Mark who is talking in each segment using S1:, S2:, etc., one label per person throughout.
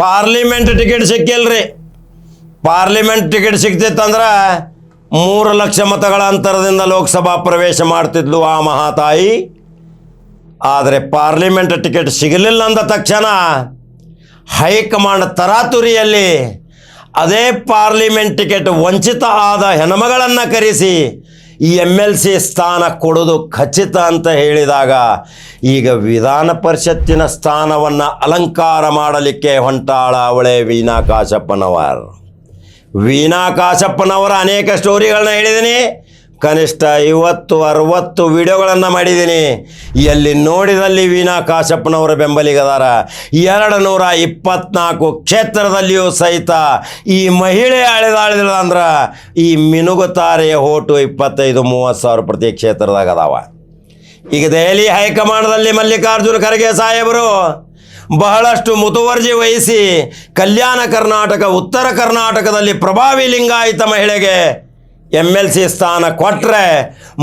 S1: Parliament ticket ಸಿಕ್ಕಿಲ್ರಿ. Parliament ticket ಸಿಕ್ತಿತ್ತಂದ್ರೆ ಮೂರು ಲಕ್ಷ ಮತಗಳ ಅಂತರದಿಂದ ಲೋಕಸಭಾ ಪ್ರವೇಶ ಮಾಡ್ತಿದ್ಲು ಆ ಮಹಾತಾಯಿ. ಆದರೆ ಪಾರ್ಲಿಮೆಂಟ್ ಟಿಕೆಟ್ ಸಿಗಲಿಲ್ಲ ಅಂದ ತಕ್ಷಣ ಹೈಕಮಾಂಡ್ ತರಾತುರಿಯಲ್ಲಿ ಅದೇ ಪಾರ್ಲಿಮೆಂಟ್ ಟಿಕೆಟ್ ವಂಚಿತ ಆದ ಹೆಣ್ಮಗಳನ್ನು ಕರೆಸಿ ಈ ಎಂ ಎಲ್ ಸಿ ಸ್ಥಾನ ಕೊಡೋದು ಖಚಿತ ಅಂತ ಹೇಳಿದಾಗ ಈಗ ವಿಧಾನ ಪರಿಷತ್ತಿನ ಸ್ಥಾನವನ್ನು ಅಲಂಕಾರ ಮಾಡಲಿಕ್ಕೆ ಹೊಂಟಾಳ ಅವಳೆ ವೀಣಾ ಕಾಶಪ್ಪನವರ್. ವೀಣಾ ಕಾಶಪ್ಪನವರ ಅನೇಕ ಸ್ಟೋರಿಗಳನ್ನ ಹೇಳಿದ್ದೀನಿ ಕನಿಷ್ಠ ಐವತ್ತು, ಅರವತ್ತು ವಿಡಿಯೋಗಳನ್ನು ಮಾಡಿದ್ದೀನಿ. ಎಲ್ಲಿ ನೋಡಿದಲ್ಲಿ ವೀಣಾ ಕಾಶಪ್ಪನವರ ಬೆಂಬಲಿಗದಾರ. ಎರಡು ನೂರ ಇಪ್ಪತ್ನಾಲ್ಕು ಕ್ಷೇತ್ರದಲ್ಲಿಯೂ ಸಹಿತ ಈ ಮಹಿಳೆ ಅಳೆದಾಳಿದ ಅಂದ್ರೆ ಈ ಮಿನುಗುತಾರೆಯ ಹೋಟು ಇಪ್ಪತ್ತೈದು, ಮೂವತ್ತು ಸಾವಿರ ಪ್ರತಿ ಕ್ಷೇತ್ರದಾಗ ಅದಾವ ಈಗ ದೆಹಲಿ ಹೈಕಮಾಂಡ್ದಲ್ಲಿ ಮಲ್ಲಿಕಾರ್ಜುನ ಖರ್ಗೆ ಸಾಹೇಬರು ಬಹಳಷ್ಟು ಮುತುವರ್ಜಿ ವಹಿಸಿ ಕಲ್ಯಾಣ ಕರ್ನಾಟಕ, ಉತ್ತರ ಕರ್ನಾಟಕದಲ್ಲಿ ಪ್ರಭಾವಿ ಲಿಂಗಾಯತ ಮಹಿಳೆಗೆ ಎಂ ಎಲ್ ಸಿ ಸ್ಥಾನ ಕೊಟ್ಟರೆ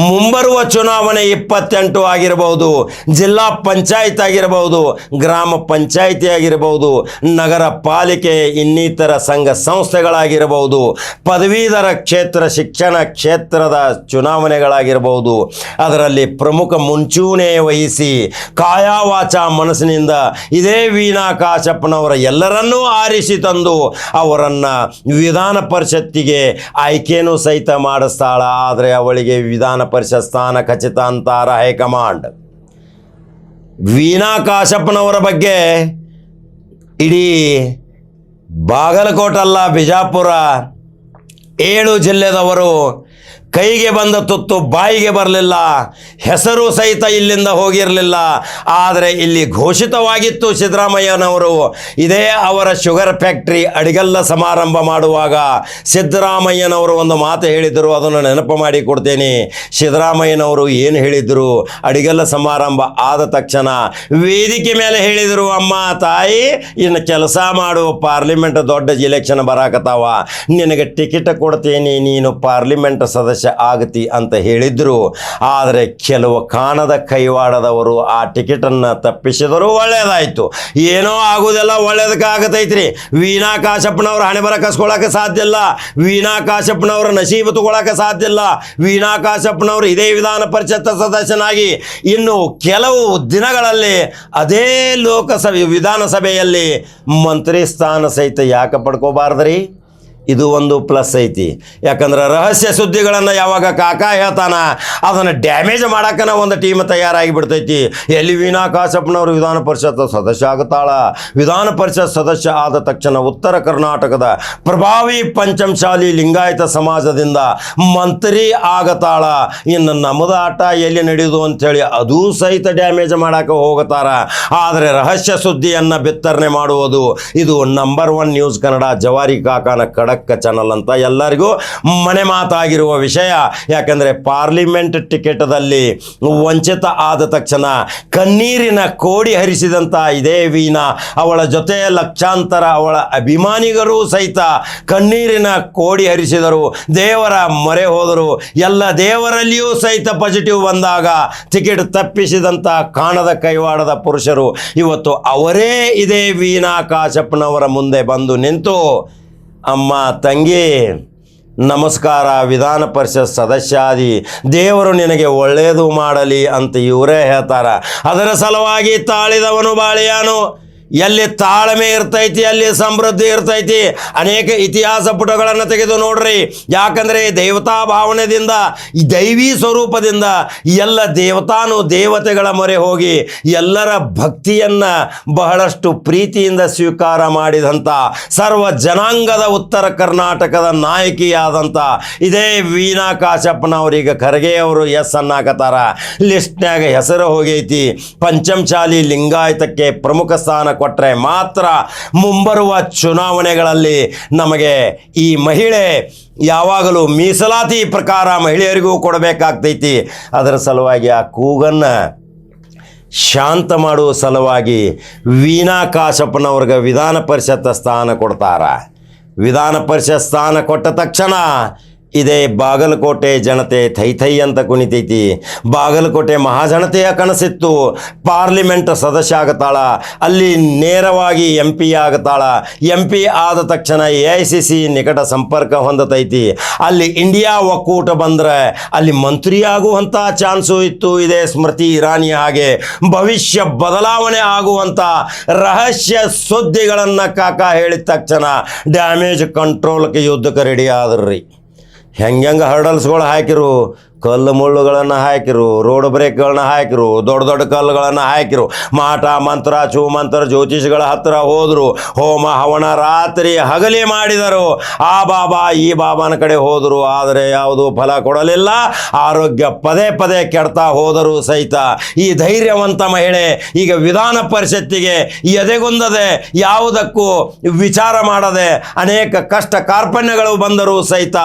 S1: ಮುಂಬರುವ ಚುನಾವಣೆ ಇಪ್ಪತ್ತೆಂಟು ಆಗಿರಬಹುದು ಜಿಲ್ಲಾ ಪಂಚಾಯತ್ ಆಗಿರಬಹುದು ಗ್ರಾಮ ಪಂಚಾಯಿತಿ ಆಗಿರಬಹುದು ನಗರ ಪಾಲಿಕೆ ಇನ್ನಿತರ ಸಂಘ ಸಂಸ್ಥೆಗಳಾಗಿರಬಹುದು ಪದವೀಧರ ಕ್ಷೇತ್ರ ಶಿಕ್ಷಣ ಕ್ಷೇತ್ರದ ಚುನಾವಣೆಗಳಾಗಿರಬಹುದು ಅದರಲ್ಲಿ ಪ್ರಮುಖ ಮುಂಚೂಣಿ ವಹಿಸಿ ಕಾಯಾವಾಚ ಮನಸ್ಸಿನಿಂದ ಇದೇ ವೀಣಾ ಕಾಶಪ್ಪನವರ ಎಲ್ಲರನ್ನೂ ಆರಿಸಿ ತಂದು ಅವರನ್ನು ವಿಧಾನ ಪರಿಷತ್ತಿಗೆ ಆಯ್ಕೆಯೂ ಸಹಿತ ಮಾಡಿಸ್ತಾಳ, ಆದರೆ ಅವಳಿಗೆ ವಿಧಾನ ಪರಿಷತ್ ಸ್ಥಾನ ಖಚಿತ ಅಂತಾರ ಹೈಕಮಾಂಡ್. ವೀಣಾ ಕಾಶಪ್ಪನವರ ಬಗ್ಗೆ ಇಡೀ ಬಾಗಲಕೋಟಲ್ಲ ಬಿಜಾಪುರ ಏಳು ಜಿಲ್ಲೆದವರು ಕೈಗೆ ಬಂದ ತುತ್ತು ಬಾಯಿಗೆ ಬರಲಿಲ್ಲ, ಹೆಸರು ಸಹಿತ ಇಲ್ಲಿಂದ ಹೋಗಿರಲಿಲ್ಲ. ಆದರೆ ಇಲ್ಲಿ ಘೋಷಿತವಾಗಿತ್ತು ಸಿದ್ದರಾಮಯ್ಯನವರು, ಇದೇ ಅವರ ಶುಗರ್ ಫ್ಯಾಕ್ಟ್ರಿ ಅಡಿಗಲ್ಲ ಸಮಾರಂಭ ಮಾಡುವಾಗ ಸಿದ್ದರಾಮಯ್ಯನವರು ಒಂದು ಮಾತು ಹೇಳಿದರು, ಅದನ್ನು ನೆನಪು ಮಾಡಿ ಕೊಡ್ತೇನೆ. ಸಿದ್ದರಾಮಯ್ಯನವರು ಏನು ಹೇಳಿದರು? ಅಡಿಗಲ್ಲ ಸಮಾರಂಭ ಆದ ತಕ್ಷಣ ವೇದಿಕೆ ಮೇಲೆ ಹೇಳಿದರು, ಅಮ್ಮ, ತಾಯಿ, ಇನ್ನು ಕೆಲಸ ಮಾಡು ಪಾರ್ಲಿಮೆಂಟ್ ದೊಡ್ಡ ಇಲೆಕ್ಷನ್ ಬರಾಕತ್ತಾವ. ನಿನಗೆ ಟಿಕೆಟ್ ಕೊಡ್ತೇನೆ, ನೀನು ಪಾರ್ಲಿಮೆಂಟ್ ಸದಸ್ಯ ಆಗತಿ ಅಂತ ಹೇಳಿದ್ರು. ಆದರೆ ಕೆಲವು ಕಾಣದ ಕೈವಾಡದವರು ಆ ಟಿಕೆಟನ್ನು ತಪ್ಪಿಸಿದರು ಒಳ್ಳೆಯದಾಯಿತು ಏನೋ ಆಗುವುದೆಲ್ಲ ಒಳ್ಳೇದಕ್ಕಾಗತೈತ್ರಿ. ವೀಣಾ ಕಾಶಪ್ಪನವರು ಹಣೆ ಬರ ಕಸ್ಕೊಳಕ್ಕೆ ಸಾಧ್ಯ ಇಲ್ಲ. ವೀಣಾ ಕಾಶಪ್ಪನವ್ರ ನಸೀಬು ತಗೊಳಕ್ಕೆ ಸಾಧ್ಯ ಇಲ್ಲ. ವೀಣಾ ಕಾಶಪ್ಪನವರು ಇದೇ ವಿಧಾನ ಪರಿಷತ್ ಸದಸ್ಯನಾಗಿ ಇನ್ನು ಕೆಲವು ದಿನಗಳಲ್ಲಿ ಅದೇ ಲೋಕಸಭೆ ವಿಧಾನಸಭೆಯಲ್ಲಿ ಮಂತ್ರಿ ಸ್ಥಾನ ಸಹಿತ ಯಾಕೆ ಪಡ್ಕೋಬಾರ್ದ್ರಿ? ಇದು ಒಂದು ಪ್ಲಸ್ ಐತಿ. ಯಾಕಂದ್ರೆ ರಹಸ್ಯ ಸುದ್ದಿಗಳನ್ನು ಯಾವಾಗ ಕಾಕ ಹೇಳ್ತಾನ, ಅದನ್ನು ಡ್ಯಾಮೇಜ್ ಮಾಡಕ್ಕನ ಒಂದು ಟೀಮ್ ತಯಾರಾಗಿ ಬಿಡ್ತೈತಿ ಎಲ್ಲಿ ವೀಣಾ ಕಾಶಪ್ಪನವರು ವಿಧಾನ ಪರಿಷತ್ ಸದಸ್ಯ ಆಗುತ್ತಾಳ ವಿಧಾನ ಪರಿಷತ್ ಸದಸ್ಯ ಆದ ತಕ್ಷಣ ಉತ್ತರ ಕರ್ನಾಟಕದ ಪ್ರಭಾವಿ ಪಂಚಮಶಾಲಿ ಲಿಂಗಾಯತ ಸಮಾಜದಿಂದ ಮಂತ್ರಿ ಆಗತಾಳ. ಇನ್ನು ನಮ್ಮದು ಆಟ ಎಲ್ಲಿ ನಡೆಯುವುದು ಅಂಥೇಳಿ ಅದೂ ಸಹಿತ ಡ್ಯಾಮೇಜ್ ಮಾಡಕ್ಕೆ ಹೋಗುತ್ತಾರ ಆದರೆ ರಹಸ್ಯ ಸುದ್ದಿಯನ್ನು ಬಿತ್ತರಣೆ ಮಾಡುವುದು, ಇದು ನಂಬರ್ ಒನ್ ನ್ಯೂಸ್ ಕನ್ನಡ ಜವಾರಿ ಕಾಕನ ಖಡಕ್ ಚಾನಲ್ ಅಂತ ಎಲ್ಲರಿಗೂ ಮನೆ ಮಾತಾಗಿರುವ ವಿಷಯ. ಯಾಕಂದರೆ ಪಾರ್ಲಿಮೆಂಟ್ ಟಿಕೆಟದಲ್ಲಿ ವಂಚಿತ ಆದ ತಕ್ಷಣ ಕಣ್ಣೀರಿನ ಕೋಡಿ ಹರಿಸಿದಂಥ ಇದೇ ವೀಣಾ. ಅವಳ ಜೊತೆ ಲಕ್ಷಾಂತರ ಅವಳ ಅಭಿಮಾನಿಗರು ಸಹಿತ ಕಣ್ಣೀರಿನ ಕೋಡಿ ಹರಿಸಿದರು. ದೇವರ ಮೊರೆ ಹೋದರು. ಎಲ್ಲ ದೇವರಲ್ಲಿಯೂ ಸಹಿತ ಪಾಸಿಟಿವ್ ಬಂದಾಗ ಟಿಕೆಟ್ ತಪ್ಪಿಸಿದಂಥ ಕಾಣದ ಕೈವಾಡದ ಪುರುಷರು. ಇವತ್ತು ಅವರೇ ಇದೇ ವೀಣಾ ಕಾಶಪ್ಪನವರ ಮುಂದೆ ಬಂದು ನಿಂತು ಅಮ್ಮ, ತಂಗಿ, ನಮಸ್ಕಾರ, ವಿಧಾನ ಪರಿಷತ್ ಸದಸ್ಯಾದಿ, ದೇವರು ನಿನಗೆ ಒಳ್ಳೆಯದು ಮಾಡಲಿ ಅಂತ ಇವರೇ ಹೇಳ್ತಾರ. ಅದರ ಸಲುವಾಗಿ ತಾಳಿದವನು ಬಾಳಿಯಾನು. ಎಲ್ಲಿ ತಾಳ್ಮೆ ಇರ್ತೈತಿ, ಅಲ್ಲಿ ಸಮೃದ್ಧಿ ಇರ್ತೈತಿ. ಅನೇಕ ಇತಿಹಾಸ ಪುಟಗಳನ್ನು ತೆಗೆದು ನೋಡ್ರಿ. ಯಾಕಂದರೆ ದೇವತಾ ಭಾವನೆದಿಂದ, ಈ ದೈವಿ ಸ್ವರೂಪದಿಂದ ಎಲ್ಲ ದೇವತಾನು ದೇವತೆಗಳ ಮೊರೆ ಹೋಗಿ ಎಲ್ಲರ ಭಕ್ತಿಯನ್ನು ಬಹಳಷ್ಟು ಪ್ರೀತಿಯಿಂದ ಸ್ವೀಕಾರ ಮಾಡಿದಂಥ ಸರ್ವ ಜನಾಂಗದ ಉತ್ತರ ಕರ್ನಾಟಕದ ನಾಯಕಿಯಾದಂಥ ಇದೇ ವೀಣಾ ಕಾಶಪ್ಪನವರೀಗ ಖರ್ಗೆ ಅವರು ಎಸ್ ಅನ್ನಾಕತ್ತಾರ. ಲಿಸ್ಟ್ನಾಗ ಹೆಸರು ಹೋಗೈತಿ. ಪಂಚಮಶಾಲಿ ಲಿಂಗಾಯತಕ್ಕೆ ಪ್ರಮುಖ ಸ್ಥಾನ ಕೊಟ್ಟರೆ ಮಾತ್ರ ಮುಂಬರುವ ಚುನಾವಣೆಗಳಲ್ಲಿ ನಮಗೆ ಈ ಮಹಿಳೆ ಯಾವಾಗಲೂ ಮೀಸಲಾತಿ ಪ್ರಕಾರ ಮಹಿಳೆಯರಿಗೂ ಕೊಡಬೇಕಾಗ್ತೈತಿ. ಅದರ ಸಲುವಾಗಿ ಆ ಕೂಗನ್ನು ಶಾಂತ ಮಾಡುವ ಸಲುವಾಗಿ ವೀಣಾ ಕಾಶಪ್ಪನವ್ರಿಗೆ ವಿಧಾನ ಪರಿಷತ್ ಸ್ಥಾನ ಕೊಡ್ತಾರ. ವಿಧಾನ ಪರಿಷತ್ ಸ್ಥಾನ ಕೊಟ್ಟ ತಕ್ಷಣ ಇದೇ ಬಾಗಲಕೋಟೆ ಜನತೆ ಥೈ ಥೈ ಅಂತ ಕುಣಿತೈತಿ. ಬಾಗಲಕೋಟೆ ಮಹಾಜನತೆಯ ಕನಸಿತ್ತು. ಪಾರ್ಲಿಮೆಂಟ್ ಸದಸ್ಯ ಆಗತಾಳ. ಅಲ್ಲಿ ನೇರವಾಗಿ ಎಂ ಪಿ ಆಗತಾಳ. ಎಂ ಪಿ ಆದ ತಕ್ಷಣ ಎ ಐ ಸಿ ಸಿ ನಿಕಟ ಸಂಪರ್ಕ ಹೊಂದತೈತಿ. ಅಲ್ಲಿ ಇಂಡಿಯಾ ಒಕ್ಕೂಟ ಬಂದರೆ ಅಲ್ಲಿ ಮಂತ್ರಿ ಆಗುವಂಥ ಚಾನ್ಸು ಇತ್ತು. ಇದೇ ಸ್ಮೃತಿ ಇರಾನಿ ಹಾಗೆ ಭವಿಷ್ಯ ಬದಲಾವಣೆ ಆಗುವಂಥ ರಹಸ್ಯ ಸುದ್ದಿಗಳನ್ನು ಕಾಕ ಹೇಳಿದ ತಕ್ಷಣ ಡ್ಯಾಮೇಜ್ ಕಂಟ್ರೋಲ್ಗೆ ಯುದ್ಧಕ್ಕೆ ರೆಡಿ ಆದ್ರಿ. ಹೆಂಗೆ ಹರ್ಡಲ್ಸ್ಗಳು ಹಾಕಿರು? ಕಲ್ಲು ಮುಳ್ಳುಗಳನ್ನು ಹಾಕಿರು, ರೋಡ್ ಬ್ರೇಕ್ಗಳನ್ನ ಹಾಕಿರು, ದೊಡ್ಡ ದೊಡ್ಡ ಕಲ್ಲುಗಳನ್ನು ಹಾಕಿರು. ಮಾಟ, ಮಂತ್ರ, ಚೂ ಮಂತ್ರ ಜ್ಯೋತಿಷಿಗಳ ಹತ್ತಿರ ಹೋದರು. ಹೋಮ, ಹವನ ರಾತ್ರಿ ಹಗಲಿ ಮಾಡಿದರು. ಆ ಬಾಬಾ ಈ ಬಾಬಾನ ಕಡೆ ಹೋದರು. ಆದರೆ ಯಾವುದು ಫಲ ಕೊಡಲಿಲ್ಲ. ಆರೋಗ್ಯ ಪದೇ ಪದೇ ಕೆಡ್ತಾ ಹೋದರೂ ಸಹಿತ ಈ ಧೈರ್ಯವಂತ ಮಹಿಳೆ ಈಗ ವಿಧಾನ ಪರಿಷತ್ತಿಗೆ ಎದೆಗುಂದದೆ, ಯಾವುದಕ್ಕೂ ವಿಚಾರ ಮಾಡದೆ ಅನೇಕ ಕಷ್ಟ ಕಾರ್ಪಣ್ಯಗಳು ಬಂದರೂ ಸಹಿತ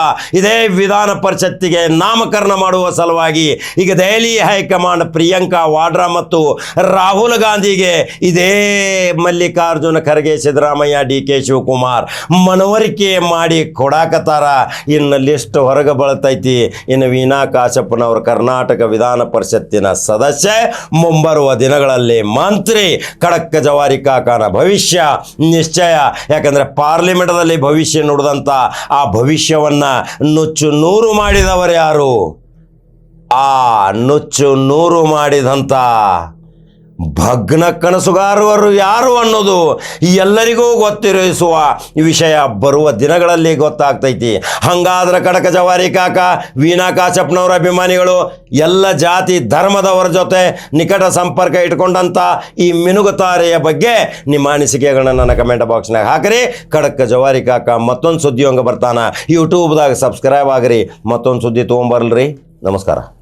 S1: ಇದೇ ವಿಧಾನ ಪರಿಷತ್ತಿಗೆ ನಾಮಕರಣ ಮಾಡುವ ಸಲುವಾಗಿ ಈಗ ದೆಹಲಿ ಹೈಕಮಾಂಡ್ ಪ್ರಿಯಾಂಕಾ ವಾಡ್ರಾ ಮತ್ತು ರಾಹುಲ್ ಗಾಂಧಿಗೆ ಇದೇ ಮಲ್ಲಿಕಾರ್ಜುನ ಖರ್ಗೆ, ಸಿದ್ದರಾಮಯ್ಯ, ಡಿ ಕೆ ಶಿವಕುಮಾರ್ ಮನವರಿಕೆ ಮಾಡಿ ಕೊಡಾಕತ್ತಾರ ಇನ್ನು ಲಿಸ್ಟ್ ಹೊರಗೆ ಬಳತೈತಿ ಇನ್ನು ವೀಣಾ ಕಾಶಪ್ಪನವರು ಕರ್ನಾಟಕ ವಿಧಾನ ಪರಿಷತ್ತಿನ ಸದಸ್ಯ ಮುಂಬರುವ ದಿನಗಳಲ್ಲಿ ಮಂತ್ರಿ ಖಡಕ್ ಜವಾರಿ ಕಾಕಾನ ಭವಿಷ್ಯ ನಿಶ್ಚಯ. ಯಾಕಂದರೆ ಪಾರ್ಲಿಮೆಂಟ್ದಲ್ಲಿ ಭವಿಷ್ಯ ನುಡಿದಂಥ ಆ ಭವಿಷ್ಯವನ್ನು ನುಚ್ಚು ನೂರು ಮಾಡಿದವರು ಯಾರು? ಆ ನುಚ್ಚು ನೂರು ಮಾಡಿದಂಥ ಭಗ್ನ ಕನಸುಗಾರವರು ಯಾರು ಅನ್ನೋದು ಎಲ್ಲರಿಗೂ ಗೊತ್ತಿರಿಸುವ ವಿಷಯ ಬರುವ ದಿನಗಳಲ್ಲಿ ಗೊತ್ತಾಗ್ತೈತಿ. ಹಂಗಾದ್ರೆ ಕಡಕ ಜವಾರಿ ಕಾಕ, ವೀಣಾ ಕಾಚಪ್ಪನವರ ಅಭಿಮಾನಿಗಳು, ಎಲ್ಲ ಜಾತಿ ಧರ್ಮದವರ ಜೊತೆ ನಿಕಟ ಸಂಪರ್ಕ ಇಟ್ಕೊಂಡಂಥ ಈ ಮಿನುಗುತಾರೆಯ ಬಗ್ಗೆ ನಿಮ್ಮ ಅನಿಸಿಕೆಗಳನ್ನ ನನ್ನ ಕಮೆಂಟ್ ಬಾಕ್ಸ್ನಾಗ ಹಾಕ್ರಿ. ಕಡಕ ಜವಾರಿ ಕಾಕ, ಮತ್ತೊಂದು ಸುದ್ದಿ ಹಂಗೆ ಬರ್ತಾನ. ಯೂಟ್ಯೂಬ್ದಾಗ ಸಬ್ಸ್ಕ್ರೈಬ್ ಆಗಿರಿ. ಮತ್ತೊಂದು ಸುದ್ದಿ ತೊಗೊಂಬರ್ಲ್ರಿ. ನಮಸ್ಕಾರ.